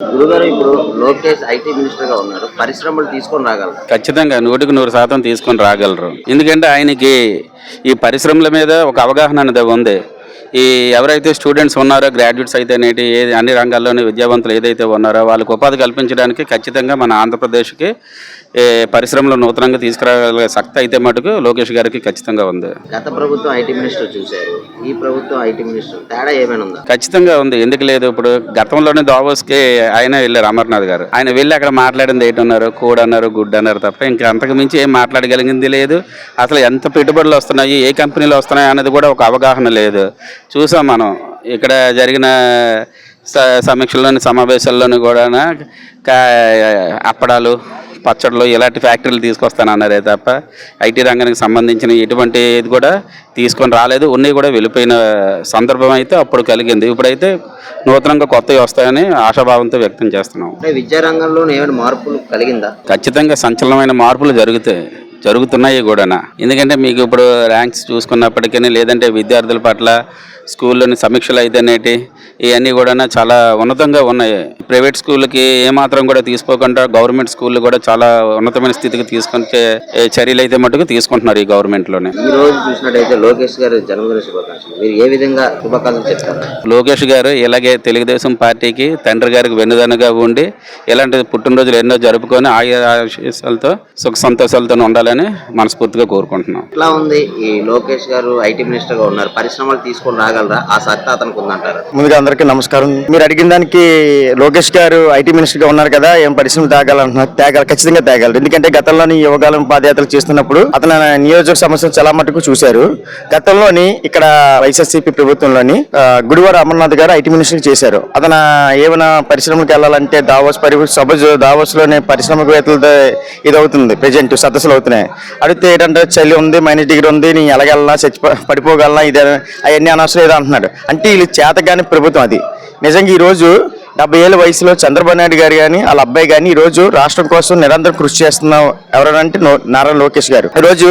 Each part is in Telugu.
గురుగారు ఇప్పుడు లోకేష్ ఐటీ మినిస్టర్గా ఉన్నారు. పరిశ్రమలు తీసుకొని రాగలరు? ఖచ్చితంగా నూటికి నూరు శాతం తీసుకొని రాగలరు. ఎందుకంటే ఆయనకి ఈ పరిశ్రమల మీద ఒక అవగాహన అనేది ఉంది. ఈ ఎవరైతే స్టూడెంట్స్ ఉన్నారో గ్రాడ్యుయేట్స్ అయితే నేటి ఏ అన్ని రంగాల్లోని విద్యావంతులు ఏదైతే ఉన్నారో వాళ్ళకి ఉపాధి కల్పించడానికి ఖచ్చితంగా మన ఆంధ్రప్రదేశ్కి ఏ పరిశ్రమలు నూతనంగా తీసుకురాగలిగే శక్తి అయితే మటుకు లోకేష్ గారికి ఖచ్చితంగా ఉంది. గత ప్రభుత్వం ఐటీ మినిస్టర్ చూశారు. ఈ ప్రభుత్వం ఐటీ మినిస్టర్. తేడా ఏమైనా ఉందా? ఖచ్చితంగా ఉంది. ఎందుకు లేదు ఇప్పుడు? గతంలోనే దావోస్కి ఆయన వెళ్ళారు అమర్నాథ్ గారు. ఆయన వెళ్ళి అక్కడ మాట్లాడింది ఏంటి అన్నారు కోడ్ అన్నారు గుడ్ అన్నారు తప్ప ఇంకా అంతకు మించి ఏం మాట్లాడగలిగింది లేదు. అసలు ఎంత పెట్టుబడులు వస్తున్నాయి ఏ కంపెనీలు వస్తున్నాయి అనేది కూడా ఒక అవగాహన లేదు. చూసాం మనం. ఇక్కడ జరిగిన సమీక్షల్లోని సమావేశాల్లోని కూడా కా- అప్పడాలు పచ్చళ్ళు ఇలాంటి ఫ్యాక్టరీలు తీసుకొస్తానన్నారే తప్ప ఐటీ రంగానికి సంబంధించిన ఎటువంటి ఇది కూడా తీసుకొని రాలేదు. ఉన్నాయి కూడా వెళ్ళిపోయిన సందర్భం అయితే అప్పుడు కలిగింది. ఇప్పుడైతే నూతనంగా కొత్తవి వస్తాయని ఆశాభావంతో వ్యక్తం చేస్తున్నాం. విద్యారంగంలో ఏమైనా మార్పులు కలిగిందా? ఖచ్చితంగా సంచలనమైన మార్పులు జరుగుతాయి. జరుగుతున్నాయి కూడా ఎందుకంటే మీకు ఇప్పుడు ర్యాంక్స్ చూసుకున్నప్పటికీ లేదంటే విద్యార్థుల పట్ల స్కూల్లోని సమీక్షలు అయితేనేటి ఇవన్నీ కూడా చాలా ఉన్నతంగా ఉన్నాయి. ప్రైవేట్ స్కూళ్ళకి ఏమాత్రం కూడా తీసుకోకుండా గవర్నమెంట్ స్కూళ్ళు కూడా చాలా ఉన్నతమైన స్థితికి తీసుకొచ్చే చర్యలు అయితే మటుకు తీసుకుంటున్నారు ఈ గవర్నమెంట్లోనే. ఈ రోజు చూసినట్టయితే లోకేష్ గారి జన్మదిన శుభాకాంక్షలు. మీరు ఏ విధంగా శుభాకాంక్షలు చెప్తారు? లోకేష్ గారు ఇలాగే తెలుగుదేశం పార్టీకి తండ్రి గారికి వెన్నుదన్నుగా ఉండి ఇలాంటి పుట్టినరోజులు ఎన్నో జరుపుకొని ఆయా ఆశీస్సులతో సుఖ సంతోషాలతో ఉండాలని మనస్ఫూర్తిగా కోరుకుంటున్నాం. ఎట్లా ఉంది? ఈ లోకేష్ గారు ఐటీ మినిస్టర్గా ఉన్నారు. పరిశ్రమలు తీసుకొని రాగలరా? ఆ సత్తా అతనికి ఉందంటారు. ముందుగా అందరికీ నమస్కారం. మీరు అడిగిన దానికి లోకేష్ గారు ఐటీ మినిస్టర్గా ఉన్నారు కదా ఏం పరిశ్రమ తేగాలంటున్నారు తేగల ఖచ్చితంగా తేగలరు ఎందుకంటే గతంలోని యువగాలం పాదయాత్రలు చేస్తున్నప్పుడు అతను నియోజక సమస్యలు చాలా మటుకు చూశారు. గతంలోని ఇక్కడ వైఎస్ఆర్సీపీ ప్రభుత్వంలోని గుడివార అమర్నాథ్ గారు ఐటీ మినిస్టర్ చేశారు. అతను ఏమైనా పరిశ్రమలకు వెళ్ళాలంటే దావోస్ పరి సభ దావోస్లోనే ఇది అవుతుంది ప్రెజెంట్ సదస్సులు అవుతున్నాయి. అడిగితే ఏంటంటే చలి ఉంది మైనస్ డిగ్రీ ఉంది నేను ఎలాగెళ్ళనా చచ్చి పడిపోగలనా ఇది అవన్నీ అనవసరం ఏదో అంటున్నాడు. అంటే వీళ్ళు చేతగాని ప్రభుత్వం అది. నిజంగా ఈరోజు డెబ్బై ఏళ్ళ వయసులో చంద్రబాబు నాయుడు గారు కానీ వాళ్ళ అబ్బాయి కానీ ఈ రోజు రాష్ట్రం కోసం నిరంతరం కృషి చేస్తున్న. ఎవరంటే నారా లోకేష్ గారు. ఈ రోజు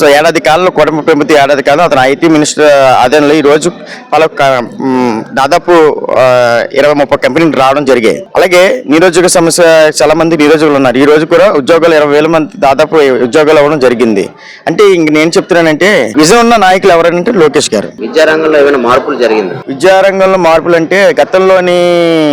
సో ఏడాది కాలంలో కుటుంబ పెంపుతి ఏడాది కాలం అతను ఐటీ మినిస్టర్ ఆధ్వర్యంలో ఈ రోజు వాళ్ళ దాదాపు ఇరవై ముప్పై కంపెనీలు రావడం జరిగాయి. అలాగే నిరుద్యోగ సమస్య చాలా మంది నిరుద్యోగులు ఉన్నారు. ఈ రోజు కూడా ఉద్యోగాలు ఇరవై వేల మంది దాదాపు ఉద్యోగాలు అవ్వడం జరిగింది. అంటే ఇంక నేను చెప్తున్నానంటే విజయం ఉన్న నాయకులు ఎవరంటే లోకేష్ గారు. విద్యారంగంలో ఏమైనా మార్పులు జరిగిందా? విద్యారంగంలో మార్పులు అంటే గతంలోని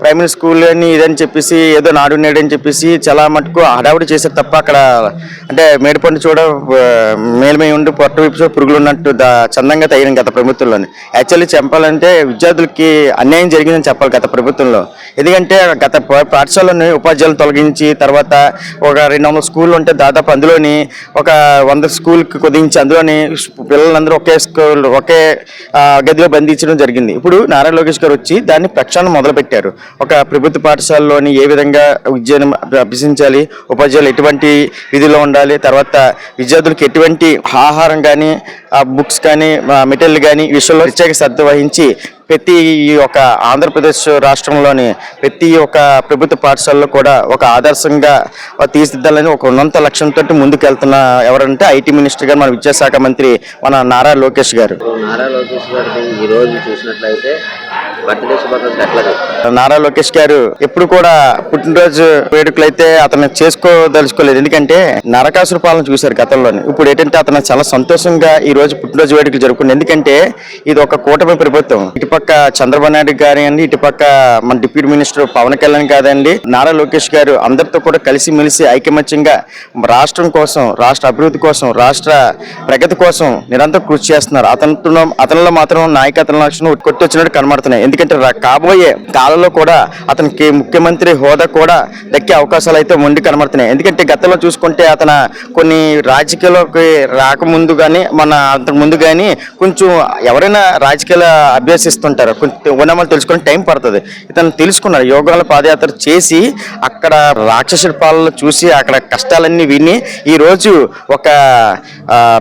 ప్రైమరీ స్కూల్ అని ఇదని చెప్పేసి ఏదో నాడు నేడు అని చెప్పేసి చాలా మటుకు హడావుడి చేశారు తప్ప అక్కడ అంటే మేడిపండు చూడ మేలుమై ఉండి పొట్ట విప్పు పురుగులు ఉన్నట్టు చందంగా తగిన గత ప్రభుత్వంలోని. యాక్చువల్లీ చెప్పాలంటే విద్యార్థులకి అన్యాయం జరిగిందని చెప్పాలి గత ప్రభుత్వంలో. ఎందుకంటే గత పాఠశాలని ఉపాధ్యాయులు తొలగించి తర్వాత ఒక రెండు వందల స్కూల్ ఉంటే దాదాపు అందులోని ఒక వంద స్కూల్కి కుదించి అందులోని పిల్లలందరూ ఒకే స్కూల్ ఒకే గదిలో బంధించడం జరిగింది. ఇప్పుడు నారా లోకేష్ గారు వచ్చి దాన్ని ప్రక్షాళన మొదలుపెట్టారు. ఒక ప్రభుత్వ పాఠశాలలోని ఏ విధంగా విద్యను అభ్యసించాలి ఉపాధ్యాయులు ఎటువంటి విధిలో ఉండాలి తర్వాత విద్యార్థులకు ఎటువంటి ఆహారం కానీ బుక్స్ కానీ మెటీరియల్ కానీ విషయంలో ప్రత్యేక శ్రద్ధ వహించి ప్రతి ఈ యొక్క ఆంధ్రప్రదేశ్ రాష్ట్రంలోని ప్రతి ఒక్క ప్రభుత్వ పాఠశాలలో కూడా ఒక ఆదర్శంగా తీర్చిదిద్దాలని ఒక ఉన్నత లక్ష్యంతో ముందుకెళ్తున్న ఎవరంటే ఐటీ మినిస్టర్ గారు మన విద్యాశాఖ మంత్రి మన నారా లోకేష్ గారు. నారా లోకేష్ ఈ రోజు చూసినట్లయితే నారా లోకేష్ గారు ఎప్పుడు కూడా పుట్టినరోజు వేడుకలు అయితే అతను చేసుకోదలుచుకోలేదు. ఎందుకంటే నరకాసుర పాలన చూశారు గతంలోని. ఇప్పుడు ఏంటంటే అతను చాలా సంతోషంగా ఈ రోజు పుట్టినరోజు వేడుకలు జరుపుకుంది ఎందుకంటే ఇది ఒక కూటమి ప్రభుత్వం. ఇటుపక్క చంద్రబాబు నాయుడు కానివ్వండి ఇటుపక్క మన డిప్యూటీ మినిస్టర్ పవన్ కళ్యాణ్ కాదండి నారా లోకేష్ గారు అందరితో కూడా కలిసి మెలిసి ఐకమత్యంగా రాష్ట్రం కోసం రాష్ట్ర అభివృద్ధి కోసం రాష్ట్ర ప్రగతి కోసం నిరంతరం కృషి చేస్తున్నారు. అతను అతనిలో మాత్రం నాయకత్వ లక్షణం కొట్టొచ్చినట్టు కనబడుతున్నాయి. ఎందుకంటే రా- కాబోయే కాలంలో కూడా అతనికి ముఖ్యమంత్రి హోదా కూడా దక్కే అవకాశాలు అయితే ఉండి కనబడుతున్నాయి. ఎందుకంటే గతంలో చూసుకుంటే అతను కొన్ని రాజకీయాల్లోకి రాకముందు కానీ మన అంతకు ముందు కానీ కొంచెం ఎవరైనా రాజకీయాలు అభ్యసిస్తుంటారు కొంచెం ఉన్నమాలు తెలుసుకొని టైం పడుతుంది. ఇతను తెలుసుకున్నారు యోగాల పాదయాత్ర చేసి అక్కడ రాక్షసుడి పాలన చూసి అక్కడ కష్టాలన్నీ విని ఈరోజు ఒక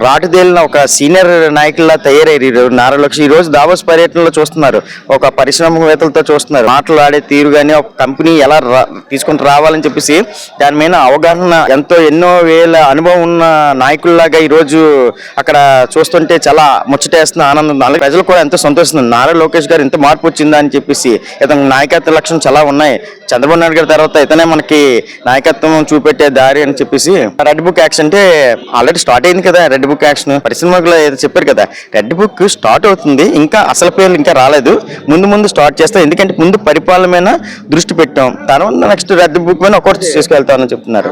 రాటుదేలిన ఒక సీనియర్ నాయకుల్లా తయారయ్యారు రోజు నారా లోకేష్. ఈ రోజు దావోస్ పర్యటనలో చూస్తున్నారు ఒక పరిశ్రమవేత్తలతో చూస్తున్నారు. మాట్లాడే తీరు కానీ ఒక కంపెనీ ఎలా రా- తీసుకొని రావాలని చెప్పేసి దాని మీద అవగాహన ఎంతో ఎన్నో వేల అనుభవం ఉన్న నాయకుల్లాగా ఈరోజు అక్కడ చూ చూస్తుంటే చాలా ముచ్చటేస్తున్న ఆనందం. అలాగే ప్రజలు కూడా ఎంతో సంతోషిస్తుంది నారా లోకేష్ గారు ఇంత మార్పు వచ్చిందా అని చెప్పేసి ఇతని నాయకత్వ లక్షణం చాలా ఉన్నాయి. చంద్రబాబు నాయుడు గారి తర్వాత ఇతనే మనకి నాయకత్వం చూపెట్టే దారి అని చెప్పేసి రెడ్ బుక్ యాక్షన్ అంటే ఆల్రెడీ స్టార్ట్ అయింది కదా రెడ్ బుక్ యాక్షన్. పరిశ్రమలో చెప్పారు కదా రెడ్ బుక్ స్టార్ట్ అవుతుంది ఇంకా అసలు పేర్లు ఇంకా రాలేదు. ముందు ముందు స్టార్ట్ చేస్తాం ఎందుకంటే ముందు పరిపాలన దృష్టి పెట్టాం. తర్వాత నెక్స్ట్ రెడ్ బుక్ మీద ఒకటి తీసుకెళ్తామని చెప్తున్నారు.